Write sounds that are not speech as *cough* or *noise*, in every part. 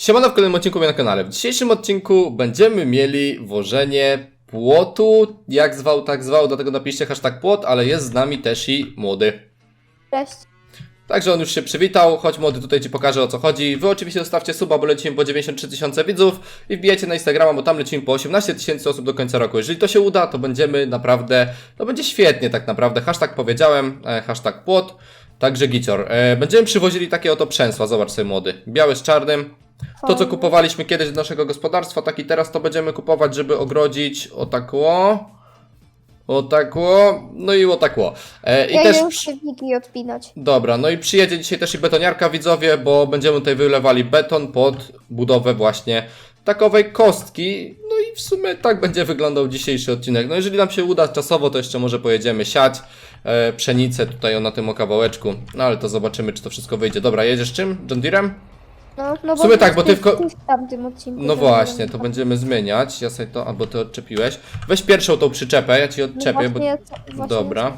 Siemano w kolejnym odcinku mnie na kanale. W dzisiejszym odcinku będziemy mieli wożenie płotu, jak zwał, tak zwał, dlatego napiszcie hashtag płot, ale jest z nami też i młody. Cześć. Także on już się przywitał, chodź młody, tutaj Ci pokażę o co chodzi. Wy oczywiście zostawcie suba, bo lecimy po 93 tysiące widzów i wbijajcie na Instagrama, bo tam lecimy po 18 tysięcy osób do końca roku. Jeżeli to się uda, to będziemy naprawdę, to będzie świetnie tak naprawdę. Hashtag powiedziałem, e, hashtag płot, także gicior. E, będziemy przywozili takie oto przęsła, zobacz sobie młody. Białe z czarnym. To, co kupowaliśmy kiedyś do naszego gospodarstwa, tak i teraz to będziemy kupować, żeby ogrodzić o takło, o takło, no i o takło. E, I Ja też już szybniki odpinać. Dobra, no i przyjedzie dzisiaj też i betoniarka widzowie, bo będziemy tutaj wylewali beton pod budowę właśnie takowej kostki. No i w sumie tak będzie wyglądał dzisiejszy odcinek. No jeżeli nam się uda czasowo, to jeszcze może pojedziemy siać e, pszenicę tutaj o, na tym o kawałeczku. No ale to zobaczymy, czy to wszystko wyjdzie. Dobra, jedziesz czym? John Deerem? No, no W sumie tak, bo ty w ko- w tamtym odcinku. No właśnie, nie to będziemy zmieniać. Ja sobie to, albo ty odczepiłeś. Weź pierwszą tą przyczepę, ja ci No odczepię, bo... Dobra.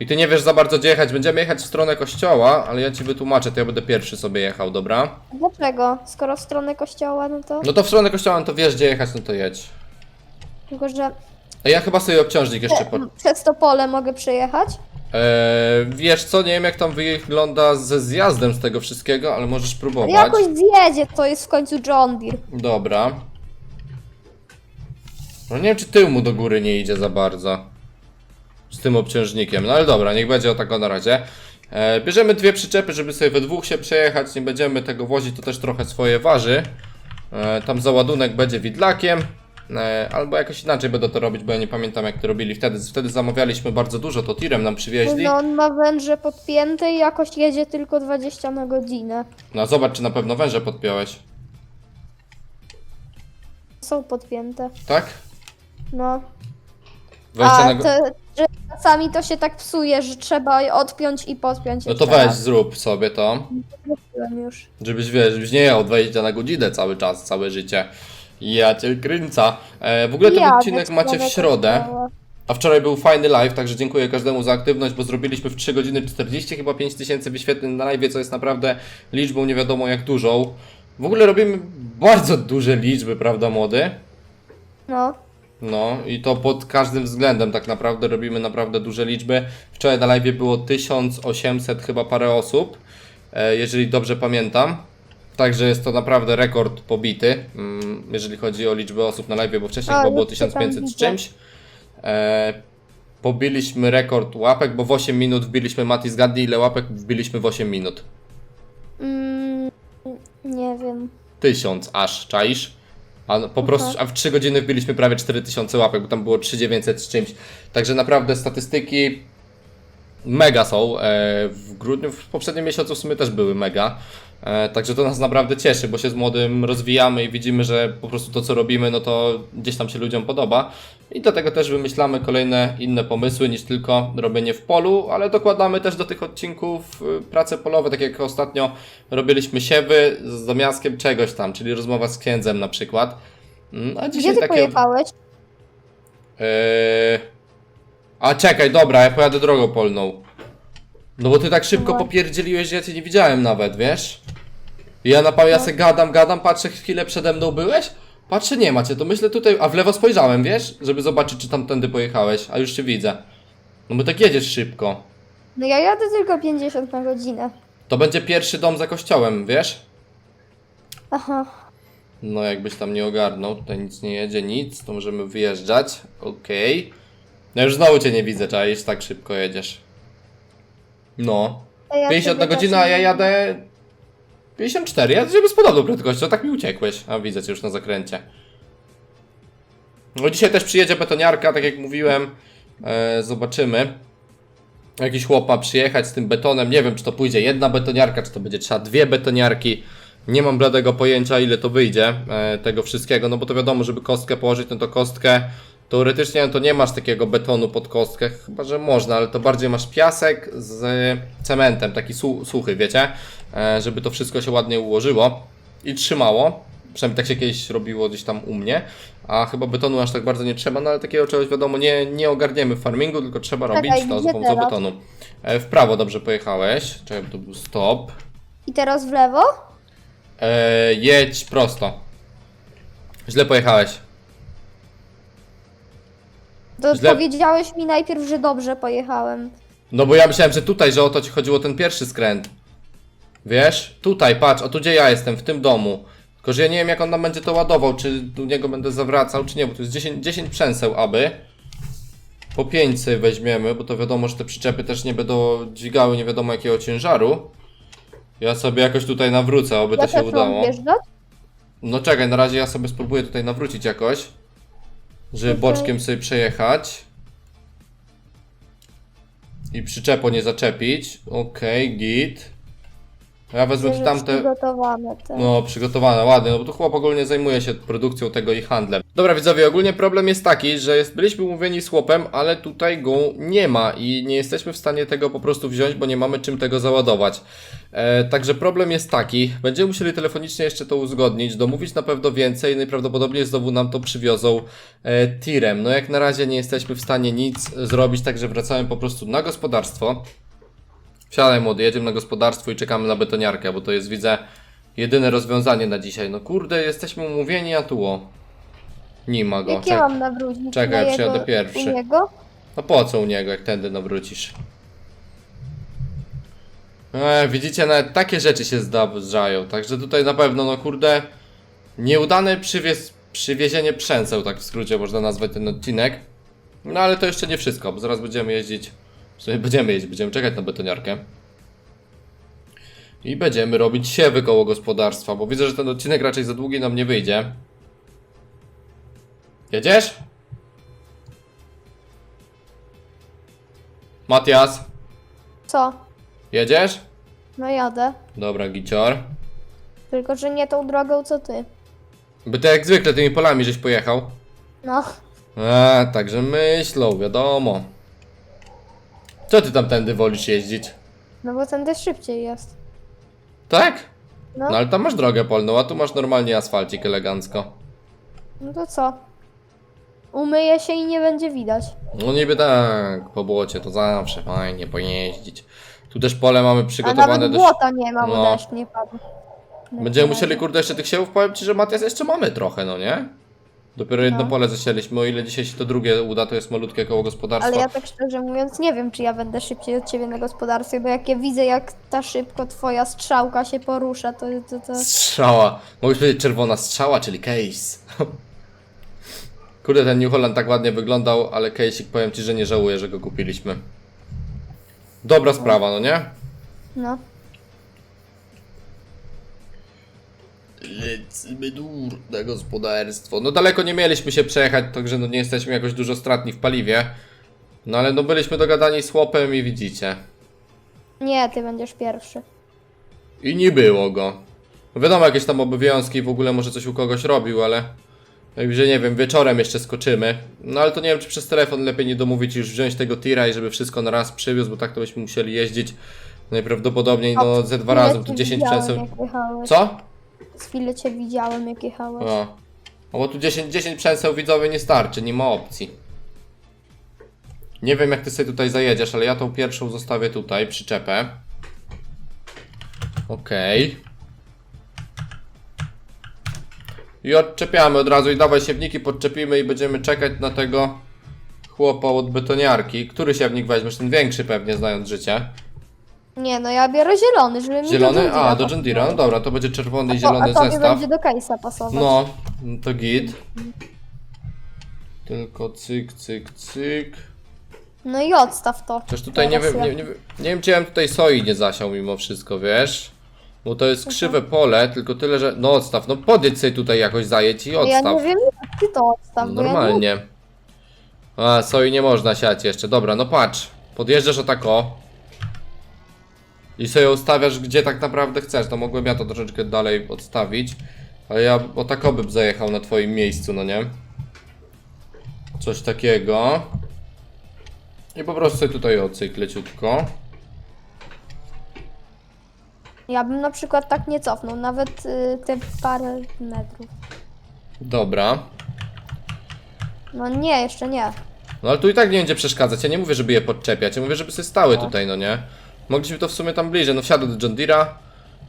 I ty nie wiesz za bardzo gdzie jechać. Będziemy jechać w stronę kościoła, ale ja ci wytłumaczę, to ja będę pierwszy sobie jechał, dobra? Dlaczego? Skoro w stronę kościoła, no to... No to w stronę kościoła, no to wiesz gdzie jechać, no to jedź. Tylko, że A ja chyba sobie obciążnik jeszcze po... przez to pole mogę przejechać? Eee, wiesz co, nie wiem jak tam wygląda ze zjazdem z tego wszystkiego, ale możesz próbować. Jakoś zjedzie, to jest w końcu John Deere. Dobra. No nie wiem czy tył mu do góry nie idzie za bardzo. Z tym obciążnikiem. No ale dobra, niech będzie o tak na razie. E, bierzemy dwie przyczepy, żeby sobie we dwóch się przejechać. Nie będziemy tego wozić, to też trochę swoje waży. E, tam załadunek będzie widlakiem. E, albo jakoś inaczej będę to robić, bo ja nie pamiętam jak to robili wtedy. Wtedy zamawialiśmy bardzo dużo, to tirem nam przywieźli. No on ma węże podpięte i jakoś jedzie tylko 20 na godzinę. No zobacz, czy na pewno węże podpiąłeś. Są podpięte. Tak? No. A na... go- te, że czasami to się tak psuje, że trzeba je odpiąć i podpiąć No to jeszcze weź, raz. zrób sobie to. Zrobiłem już. Żebyś wiesz, żebyś nie jechał 20 na godzinę cały czas, całe życie. Ja cię kręca. E, w ogóle ten Jadę odcinek macie w środę. A wczoraj był fajny live, także dziękuję każdemu za aktywność, bo zrobiliśmy w 3 godziny 40 chyba 5000 wyświetleń na live, co jest naprawdę liczbą nie wiadomo jak dużą. W ogóle robimy bardzo duże liczby, prawda młody? No. No i to pod każdym względem tak naprawdę robimy naprawdę duże liczby. Wczoraj na live było 1800 chyba parę osób, e, jeżeli dobrze pamiętam. Także jest to naprawdę rekord pobity, mm, jeżeli chodzi o liczbę osób na live, bo wcześniej A, chyba było już się tam 1500 z widzę. czymś. E, pobiliśmy rekord łapek, bo w 8 minut wbiliśmy Mati zgadnij ile łapek wbiliśmy w 8 minut. Mm, nie wiem. Tysiąc aż, czaisz? A no, po prostu, a w 3 godziny wbiliśmy prawie 4000 łapek, bo tam było 3900 z czymś. Także naprawdę statystyki mega są. E, w grudniu, w poprzednim miesiącu w sumie też były mega. E, także to nas naprawdę cieszy, bo się z młodym rozwijamy i widzimy, że po prostu to co robimy, no to gdzieś tam się ludziom podoba. I do tego też wymyślamy kolejne inne pomysły niż tylko robienie w polu, ale dokładamy też do tych odcinków y, prace polowe, tak jak ostatnio robiliśmy siewy z zamiastkiem czegoś tam, czyli rozmowa z księdzem na przykład. Mm, A dzisiaj Gdzie ty takie. pojechałeś? Eee... A czekaj, dobra, ja pojadę drogą polną. No bo ty tak szybko popierdzieliłeś, że ja cię nie widziałem nawet, wiesz? I ja na pa- ja No. se gadam, gadam, patrzę, chwilę przede mną byłeś? Patrzę, nie macie, to myślę tutaj, a w lewo spojrzałem, wiesz? Żeby zobaczyć, czy tamtędy pojechałeś, a już cię widzę. No bo tak jedziesz szybko. No ja jadę tylko 50 na godzinę. To będzie pierwszy dom za kościołem, wiesz? Aha. No jakbyś tam nie ogarnął, tutaj nic nie jedzie, nic, to możemy wyjeżdżać, okej. No już znowu cię nie widzę, czaisz, tak szybko jedziesz. No. A ja 50 na godzinę, a ja jadę 54. Ja jedziemy z podobną prędkością, tak mi uciekłeś. A widzę cię już na zakręcie. No dzisiaj też przyjedzie betoniarka, tak jak mówiłem. E, zobaczymy. Jakiś chłop ma przyjechać z tym betonem. Nie wiem, czy to pójdzie jedna betoniarka, czy to będzie trzeba dwie betoniarki. Nie mam bladego pojęcia, ile to wyjdzie e, tego wszystkiego. No bo to wiadomo, żeby kostkę położyć, no to kostkę. Teoretycznie to nie masz takiego betonu pod kostkę, chyba że można, ale to bardziej masz piasek z cementem, taki su suchy, wiecie, e, żeby to wszystko się ładnie ułożyło i trzymało. Przynajmniej tak się kiedyś robiło gdzieś tam u mnie, a chyba betonu aż tak bardzo nie trzeba, no ale takiego czegoś wiadomo nie, nie ogarniemy w farmingu, tylko trzeba robić Czekaj, to za gdzie pomocą teraz? betonu. E, w prawo dobrze pojechałeś, czekaj, to był stop. I teraz w lewo? E, jedź prosto. Źle pojechałeś. To Źle- powiedziałeś mi najpierw, że dobrze pojechałem. No bo ja myślałem, że tutaj, że o to ci chodziło ten pierwszy skręt. Wiesz? Tutaj, patrz, o tu gdzie ja jestem, w tym domu. Tylko, że ja nie wiem jak on nam będzie to ładował, czy do niego będę zawracał, czy nie, bo tu jest 10, 10 przęseł, aby. Po 5 sobie weźmiemy, bo to wiadomo, że te przyczepy też nie będą dźwigały nie wiadomo jakiego ciężaru. Ja sobie jakoś tutaj nawrócę, aby to się udało. wjeżdżać? No czekaj, na razie ja sobie spróbuję tutaj nawrócić jakoś. Żeby boczkiem sobie przejechać. I przyczepo nie zaczepić. Okej, git. Ja wezmę że tamte. Przygotowane te. No, przygotowane, ładnie, no bo tu chłop ogólnie zajmuje się produkcją tego i handlem. Dobra widzowie, ogólnie problem jest taki, że jest, byliśmy umówieni z chłopem, ale tutaj go nie ma i nie jesteśmy w stanie tego po prostu wziąć, bo nie mamy czym tego załadować. E, także problem jest taki, będziemy musieli telefonicznie jeszcze to uzgodnić, domówić na pewno więcej, najprawdopodobniej znowu nam to przywiozą e, tirem. No jak na razie nie jesteśmy w stanie nic zrobić, także wracamy po prostu na gospodarstwo. Wsiadaj młody, jedziemy na gospodarstwo i czekamy na betoniarkę, bo to jest widzę jedyne rozwiązanie na dzisiaj. No kurde, jesteśmy umówieni, a tu o. Nie ma go. Jak ja Czek- mam nawrócić? czekaj, na przyjadę jego, pierwszy. U niego? no po co u niego, jak tędy nawrócisz? E, widzicie, nawet takie rzeczy się zdarzają, także tutaj na pewno, no kurde, nieudane przywiez, przywiezienie przęseł, tak w skrócie można nazwać ten odcinek. No ale to jeszcze nie wszystko, bo zaraz będziemy jeździć, w sumie będziemy jeździć, będziemy czekać na betoniarkę. I będziemy robić siewy koło gospodarstwa, bo widzę, że ten odcinek raczej za długi nam nie wyjdzie. Jedziesz? Matias, Co? jedziesz? No jadę. Dobra, gicior. Tylko, że nie tą drogą, co ty. By to jak zwykle tymi polami żeś pojechał. No. A, także myślą, wiadomo. Co ty tam tędy wolisz jeździć? No bo też szybciej jest. Tak? No. No ale tam masz drogę polną, a tu masz normalnie asfalcik elegancko. No to co? Umyje się i nie będzie widać. No niby tak, po błocie to zawsze fajnie pojeździć. Tu też pole mamy A przygotowane nawet do... błota nie ma, bo No. deszcz nie padł. No Będziemy to musieli, kurde, jeszcze tych siewów, powiem Ci, że Matias jeszcze mamy trochę, no nie? Dopiero jedno No. pole zasieliśmy, o ile dzisiaj się to drugie uda, to jest malutkie koło gospodarstwa. Ale ja tak szczerze mówiąc nie wiem, czy ja będę szybciej od ciebie na gospodarstwie, bo jak ja widzę, jak ta szybko twoja strzałka się porusza, to... to, to... Strzała. Mogłeś powiedzieć czerwona strzała, czyli case. *laughs* Kurde, ten New Holland tak ładnie wyglądał, ale case'ik powiem Ci, że nie żałuję, że go kupiliśmy. Dobra sprawa, no nie? No. Lecimy dur na gospodarstwo. No daleko nie mieliśmy się przejechać, także no nie jesteśmy jakoś dużo stratni w paliwie. No ale no byliśmy dogadani z chłopem i widzicie. Nie, ty będziesz pierwszy. I nie było go. Wiadomo, jakieś tam obowiązki, w ogóle może coś u kogoś robił, ale... Także nie wiem, wieczorem jeszcze skoczymy. No ale to nie wiem, czy przez telefon lepiej nie domówić już wziąć tego tira i żeby wszystko na raz przywiózł, bo tak to byśmy musieli jeździć najprawdopodobniej no ze dwa razy, tu 10 widziałem, przęseł. jak jechałeś. Co? Chwilę cię widziałem, jak jechałeś. O. No bo tu 10, 10 przęseł widzowie nie starczy, nie ma opcji. Nie wiem jak ty sobie tutaj zajedziesz, ale ja tą pierwszą zostawię tutaj, przyczepę. Okej. I odczepiamy od razu i dawaj siewniki podczepimy i będziemy czekać na tego chłopa od betoniarki. Który siewnik weźmiesz? Ten większy pewnie, znając życie. Nie, no ja biorę zielony, żeby mi do Zielony? John A, Deere'a do John Deere'a. No dobra, to będzie czerwony i pasował. zielony a tobie zestaw. będzie do case'a pasować. No, no to git. Tylko cyk, cyk, cyk. No i odstaw to. Chociaż tutaj nie Teraz wiem, nie, ja. nie, nie wiem czy ja bym tutaj soi nie zasiał mimo wszystko, wiesz? Bo to jest krzywe pole, tylko tyle, że... No odstaw, no podjedź sobie tutaj jakoś zajedź i Ja odstaw. nie wiem, jak ty to odstaw, bo ja nie... Normalnie. A, soi nie można siać jeszcze. Dobra, no patrz. Podjeżdżasz o tak o. I sobie ustawiasz gdzie tak naprawdę chcesz. To mogłem ja to troszeczkę dalej odstawić. Ale ja o tak o bym zajechał na twoim miejscu, no nie? Coś takiego. I po prostu sobie tutaj ocyk leciutko. Ja bym na przykład tak nie cofnął, nawet y, te parę metrów. Dobra. No nie, jeszcze nie. No ale tu i tak nie będzie przeszkadzać. Ja nie mówię, żeby je podczepiać. Ja mówię, żeby sobie stały tutaj, no nie? Mogliśmy to w sumie tam bliżej. No wsiadę do John Deere'a.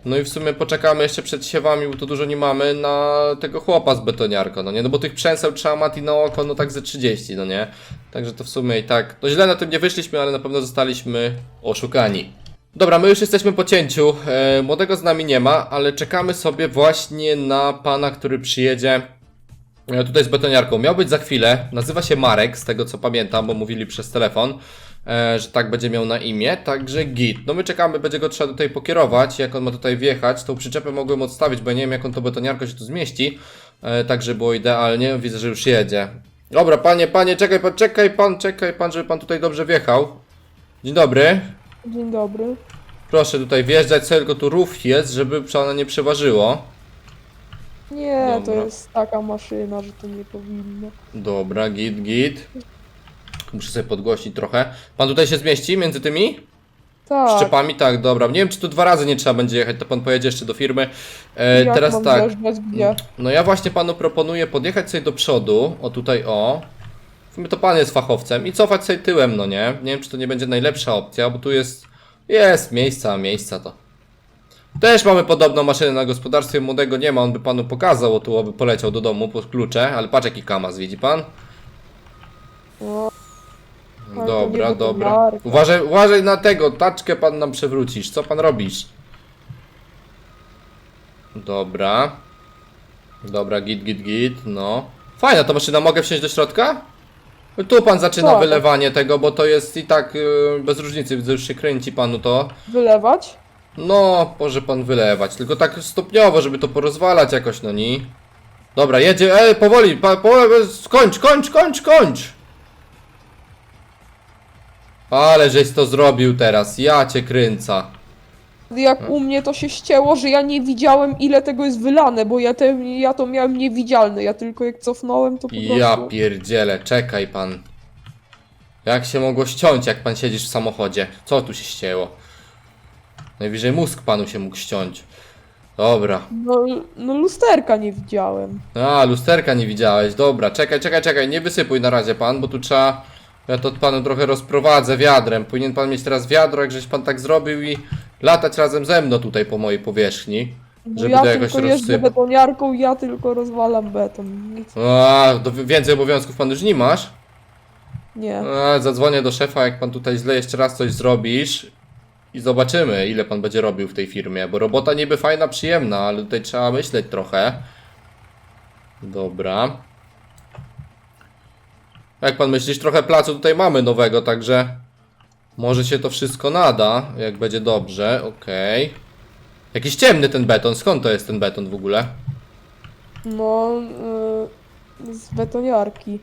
No i w sumie poczekamy jeszcze przed siewami, bo to dużo nie mamy, na tego chłopa z betoniarką, no nie? No bo tych przęseł trzeba mati na oko, no tak ze 30, no nie? Także to w sumie i tak, no źle na tym nie wyszliśmy, ale na pewno zostaliśmy oszukani. Dobra, my już jesteśmy po cięciu, e, młodego z nami nie ma, ale czekamy sobie właśnie na pana, który przyjedzie tutaj z betoniarką. Miał być za chwilę, nazywa się Marek, z tego co pamiętam, bo mówili przez telefon, e, że tak będzie miał na imię, także git. No my czekamy, będzie go trzeba tutaj pokierować, jak on ma tutaj wjechać, tą przyczepę mogłem odstawić, bo nie wiem jak on to betoniarko się tu zmieści, e, tak żeby było idealnie, widzę, że już jedzie. Dobra, panie, panie, czekaj pan, czekaj pan, czekaj pan, żeby pan tutaj dobrze wjechał. Dzień dobry. Dzień dobry. Proszę tutaj wjeżdżać, tylko tu rów jest, żeby pana nie przeważyło. Nie, Dobra. to jest taka maszyna, że to nie powinno. Dobra, git, git. Muszę sobie podgłosić trochę. Pan tutaj się zmieści między tymi Tak. szczepami? Tak, dobra. Nie wiem, czy tu dwa razy nie trzeba będzie jechać, to pan pojedzie jeszcze do firmy. E, Jak teraz mam tak. gdzie? No ja właśnie panu proponuję podjechać sobie do przodu, o tutaj o. W sumie to pan jest fachowcem i cofać sobie tyłem, no nie? Nie wiem, czy to nie będzie najlepsza opcja, bo tu jest, jest miejsca, miejsca to. Też mamy podobną maszynę na gospodarstwie, młodego nie ma, on by panu pokazał, o tu poleciał do domu po klucze, ale patrz jaki kamaz, widzi pan? No, Ale to Dobra, nie dobra. Uważaj, uważaj na tego, taczkę pan nam przewrócisz, co pan robisz? Dobra. Dobra, git, git, git, no. Fajna ta maszyna, mogę wsiąść do środka? Tu pan zaczyna Tak. wylewanie tego, bo to jest i tak yy, bez różnicy, widzę, już się kręci panu to. wylewać? No, może pan wylewać, tylko tak stopniowo, żeby to porozwalać jakoś, no ni. Dobra, jedzie, ej, powoli, pa, powoli, skończ, kończ, kończ, kończ! Ale żeś to zrobił teraz, ja cię kręca. Jak u mnie to się ścięło, że ja nie widziałem ile tego jest wylane, bo ja, te, ja to miałem niewidzialne, ja tylko jak cofnąłem to po Ja prostu... pierdzielę, czekaj pan. Jak się mogło ściąć, jak pan siedzisz w samochodzie? Co tu się ścięło? Najwyżej mózg panu się mógł ściąć. Dobra. No, no lusterka nie widziałem. A, lusterka nie widziałeś. Dobra, czekaj, czekaj, czekaj. Nie wysypuj na razie pan, bo tu trzeba. Ja to panu trochę rozprowadzę wiadrem. Powinien pan mieć teraz wiadro, jak żeś pan tak zrobił i latać razem ze mną tutaj po mojej powierzchni. Bo Żeby ja to jakoś tylko jeżdżę betoniarką, ja tylko rozwalam beton. Nic A, do, więcej obowiązków pan już nie masz? nie. A, zadzwonię do szefa, jak pan tutaj źle jeszcze raz coś zrobisz. I zobaczymy, ile pan będzie robił w tej firmie. Bo robota niby fajna, przyjemna, ale tutaj trzeba myśleć trochę. Dobra. Jak pan myślisz, trochę placu tutaj mamy nowego, także może się to wszystko nada, jak będzie dobrze, okej. Jakiś ciemny ten beton, skąd to jest ten beton w ogóle? No, y, z betoniarki.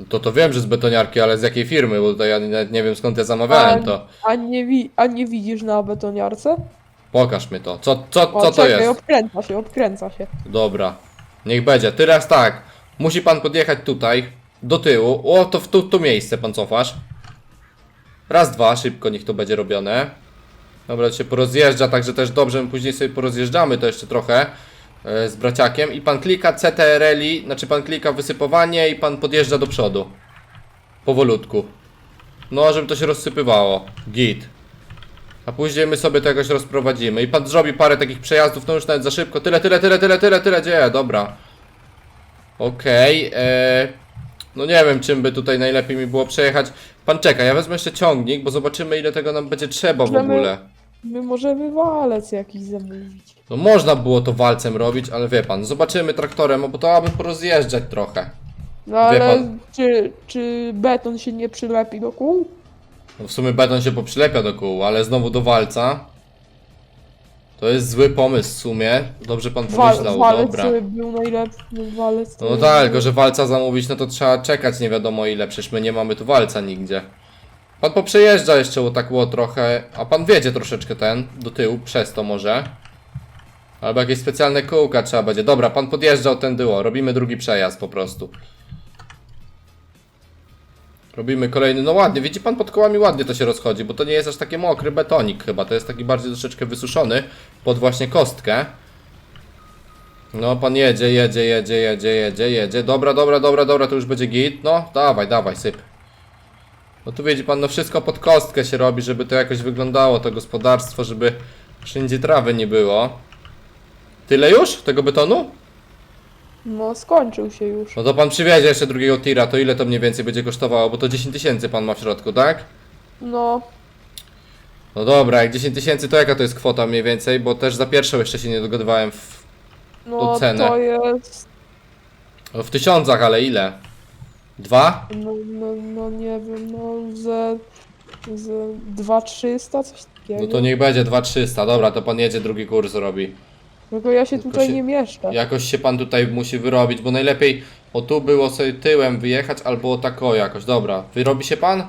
No To to wiem, że z betoniarki, ale z jakiej firmy, bo tutaj ja nawet nie wiem skąd ja zamawiałem to. A nie, wi- a nie widzisz na betoniarce? Pokaż mi to. Co, co, O, co to czekaj, jest? obkręca się, obkręca się. Dobra. Niech będzie. Teraz tak. Musi pan podjechać tutaj, do tyłu. O, to w tu, tu miejsce pan cofasz. Raz, dwa, szybko niech to będzie robione. Dobra, to się porozjeżdża, także też dobrze, my później sobie porozjeżdżamy to jeszcze trochę z braciakiem. I pan klika CTRL-i, znaczy pan klika wysypowanie i pan podjeżdża do przodu. Powolutku. No, żeby to się rozsypywało. Git. A później my sobie to jakoś rozprowadzimy. I pan zrobi parę takich przejazdów, no już nawet za szybko. Tyle, tyle, tyle, tyle, tyle, tyle, dzieje, dobra. Okej, e, no nie wiem czym by tutaj najlepiej mi było przejechać. Pan czeka, ja wezmę jeszcze ciągnik, bo zobaczymy ile tego nam będzie trzeba w ogóle. My możemy walec jakiś zamówić. No można było to walcem robić, ale wie pan, zobaczymy traktorem, bo to aby porozjeżdżać trochę. No ale pan. czy, czy beton się nie przylepi do kół? No w sumie beton się poprzylepia do kół, ale znowu do walca. To jest zły pomysł w sumie. Dobrze pan pomyślał, walec dobra. y, był najlepszy, walec to No tak, tylko że walca zamówić, no to trzeba czekać nie wiadomo ile, przecież my nie mamy tu walca nigdzie. Pan poprzejeżdża jeszcze o tak było trochę, a pan wiedzie troszeczkę ten, do tyłu, przez to może. Albo jakieś specjalne kółka trzeba będzie. Dobra, pan podjeżdżał ten dyło, robimy drugi przejazd po prostu. Robimy kolejny, no ładnie, widzi pan pod kołami ładnie to się rozchodzi, bo to nie jest aż taki mokry betonik chyba, to jest taki bardziej troszeczkę wysuszony pod właśnie kostkę. No, pan jedzie, jedzie, jedzie, jedzie, jedzie, jedzie. Dobra, dobra, dobra, dobra, to już będzie git. No, dawaj, dawaj, syp. No tu widzi pan, no wszystko pod kostkę się robi, żeby to jakoś wyglądało, to gospodarstwo, żeby Wszędzie trawy nie było. Tyle już? Tego betonu? No, skończył się już. No to pan przywiezie jeszcze drugiego tira, to ile to mniej więcej będzie kosztowało? Bo to 10 tysięcy pan ma w środku, tak? No, No dobra, jak 10 tysięcy to jaka to jest kwota mniej więcej? Bo też za pierwszą jeszcze się nie dogadywałem w, no cenę. to jest... w tysiącach, ale ile? Dwa? No, no, no nie wiem, no ze... ze 2300, coś takiego. No to niech będzie 2300, dobra, to pan jedzie drugi kurs robi. Tylko ja się Tylko tutaj się- nie mieszczę. Jakoś się pan tutaj musi wyrobić, bo najlepiej o tu było sobie tyłem wyjechać, albo o tako jakoś, dobra. Wyrobi się pan?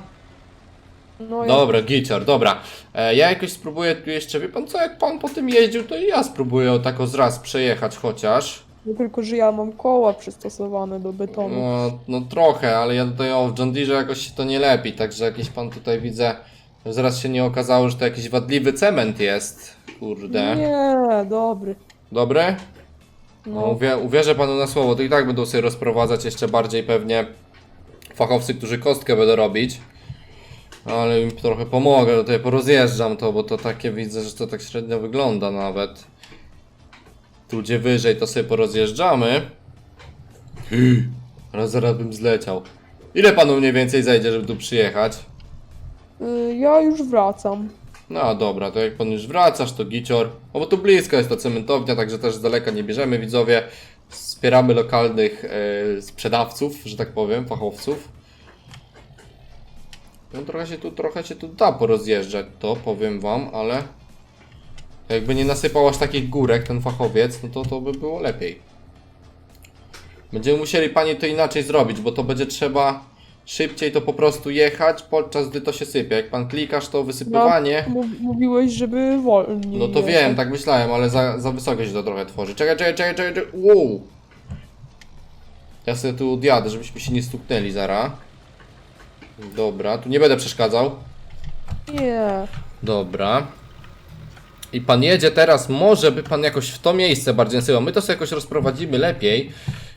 No, ja... Dobra, gicior, dobra. E, ja jakoś spróbuję tu jeszcze, wie pan co, jak pan po tym jeździł, to i ja spróbuję o tako zraz przejechać chociaż. No, tylko, że ja mam koła przystosowane do betonu. No, no trochę, ale ja tutaj o w John Deere jakoś się to nie lepi, także jakiś pan tutaj widzę, zaraz się nie okazało, że to jakiś wadliwy cement jest. Kurde. Nie, dobry. Dobry? No, No, uwie, uwierzę panu na słowo, to i tak będą sobie rozprowadzać jeszcze bardziej pewnie fachowcy, którzy kostkę będą robić. Ale im trochę pomogę, tutaj porozjeżdżam to, bo to takie widzę, że to tak średnio wygląda nawet. Tu gdzie wyżej to sobie porozjeżdżamy. Ale zaraz bym zleciał. Ile panu mniej więcej zajdzie, żeby tu przyjechać? y, ja już wracam. No dobra, to jak pan już wracasz, to gicior. No bo tu blisko jest ta cementownia, także też z daleka nie bierzemy widzowie. Wspieramy lokalnych e, sprzedawców, że tak powiem, fachowców. No trochę się tu, trochę się tu da porozjeżdżać to, powiem wam, ale jakby nie nasypał aż takich górek ten fachowiec, no to to by było lepiej. Będziemy musieli pani to inaczej zrobić, bo to będzie trzeba szybciej to po prostu jechać, podczas gdy to się sypie. Jak pan klikasz, to wysypywanie. Mów- Mówiłeś, żeby wolniej. No to jechać. wiem, tak myślałem, ale za, za wysoko się to trochę tworzy. Czekaj, czekaj, czekaj, czekaj, czekaj. Wow. Ja sobie tu odjadę, żebyśmy się nie stuknęli zara. Dobra, tu nie będę przeszkadzał. Nie. Dobra. I pan jedzie teraz, może by pan jakoś w to miejsce bardziej nasyłał. My to sobie jakoś rozprowadzimy lepiej.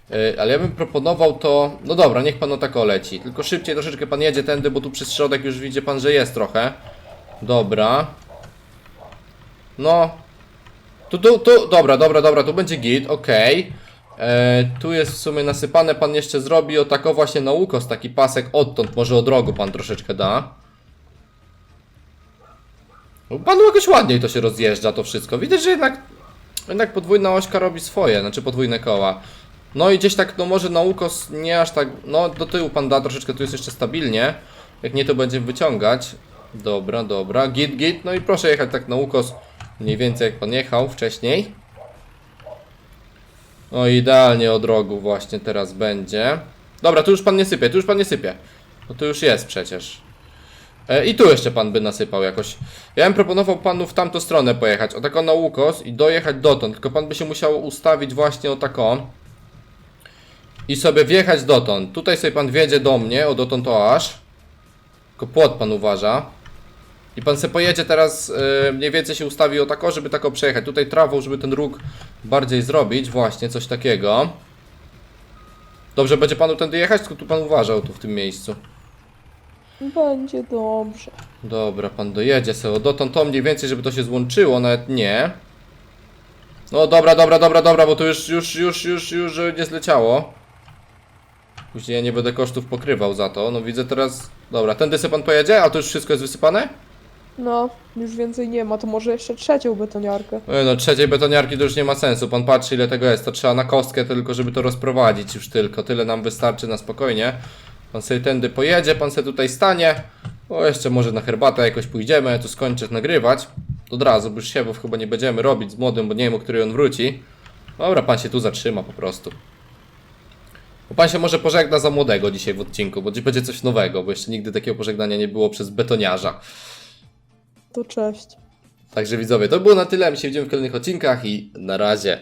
Yy, ale ja bym proponował to. No dobra, niech pan o tak leci. Tylko szybciej troszeczkę pan jedzie tędy, bo tu przez środek już widzi pan, że jest trochę. Dobra. No. Tu, tu, tu, dobra, dobra, dobra, tu będzie git, okej. E, Tu jest w sumie nasypane, pan jeszcze zrobi o tako właśnie na ukos, taki pasek odtąd, może od rogu pan troszeczkę da. No, Panu jakoś ładniej to się rozjeżdża to wszystko. Widać, że jednak, jednak podwójna ośka robi swoje, znaczy podwójne koła. No i gdzieś tak, no może na ukos nie aż tak, no do tyłu pan da troszeczkę, tu jest jeszcze stabilnie. Jak nie, to będziemy wyciągać. Dobra, dobra, git, git, no i proszę jechać tak na ukos, mniej więcej jak pan jechał wcześniej. O, idealnie od rogu właśnie teraz będzie. Dobra, tu już pan nie sypie, tu już pan nie sypie. No to już jest przecież. E, I tu jeszcze pan by nasypał jakoś. Ja bym proponował panu w tamtą stronę pojechać, o taką na łukos i dojechać dotąd. Tylko pan by się musiał ustawić właśnie o taką. I sobie wjechać dotąd. Tutaj sobie pan wjedzie do mnie, o dotąd to aż. Tylko płot pan uważa. I pan se pojedzie teraz, e, mniej więcej się ustawi o tako, żeby tako przejechać. Tutaj trawą, żeby ten róg bardziej zrobić. Właśnie, coś takiego. Dobrze, będzie panu tędy jechać? Tylko tu pan uważał, tu w tym miejscu. Będzie dobrze. Dobra, pan dojedzie sobie dotąd to mniej więcej, żeby to się złączyło, nawet nie. No dobra, dobra, dobra, dobra, bo to już, już, już, już, już nie zleciało. Później ja nie będę kosztów pokrywał za to. No widzę teraz. Dobra, tędy sobie pan pojedzie, a to już wszystko jest wysypane? No, już więcej nie ma, to może jeszcze trzecią betoniarkę. E, No trzeciej betoniarki to już nie ma sensu. Pan patrzy ile tego jest. To trzeba na kostkę tylko, żeby to rozprowadzić już tylko. Tyle nam wystarczy na spokojnie. Pan sobie tędy pojedzie, pan sobie tutaj stanie. O, jeszcze może na herbatę jakoś pójdziemy, tu skończę nagrywać. Od razu, bo już siewów chyba nie będziemy robić z młodym, bo nie wiem, o której on wróci. Dobra, pan się tu zatrzyma po prostu. Bo pan się może pożegna za młodego dzisiaj w odcinku, bo dziś będzie coś nowego, bo jeszcze nigdy takiego pożegnania nie było przez betoniarza. To cześć. Także widzowie, to było na tyle. My się widzimy w kolejnych odcinkach i na razie.